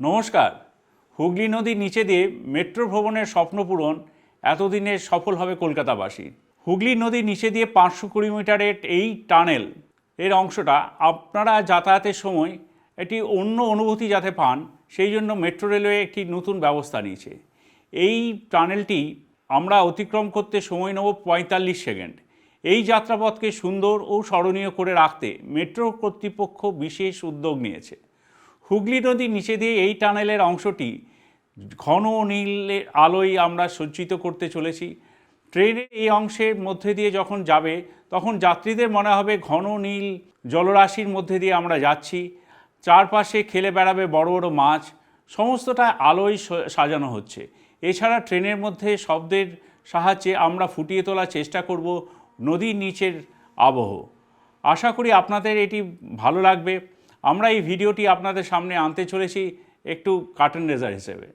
নমস্কার। হুগলি নদীর নিচে দিয়ে মেট্রো ভ্রমণের স্বপ্ন পূরণ এতদিনের সফল হবে কলকাতাবাসী। হুগলি নদীর নিচে দিয়ে পাঁচশো কুড়ি মিটারের এই টানেল এর অংশটা আপনারা যাতায়াতের সময় একটি অন্য অনুভূতি যাতে পান, সেই জন্য মেট্রো রেলওয়ে একটি নতুন ব্যবস্থা নিয়েছে। এই টানেলটি আমরা অতিক্রম করতে সময় নেব পঁয়তাল্লিশ সেকেন্ড। এই যাত্রাপথকে সুন্দর ও স্মরণীয় করে রাখতে মেট্রো কর্তৃপক্ষ বিশেষ উদ্যোগ নিয়েছে। হুগলি নদীর নিচে দিয়ে এই টানেলের অংশটি ঘন নীলের আলোয় আমরা সজ্জিত করতে চলেছি। ট্রেনের এই অংশের মধ্যে দিয়ে যখন যাবে, তখন যাত্রীদের মনে হবে ঘন নীল জলরাশির মধ্যে দিয়ে আমরা যাচ্ছি। চারপাশে খেলে বেড়াবে বড় বড় মাছ, সমস্তটা আলোয় সাজানো হচ্ছে। এছাড়া ট্রেনের মধ্যে শব্দের সাহায্যে আমরা ফুটিয়ে তোলার চেষ্টা করব নদীর নিচের আবহ। আশা করি আপনাদের এটি ভালো লাগবে। আমরা এই ভিডিওটি আপনাদের সামনে আনতে চলেছি একটু কার্টুন রেজার হিসেবে।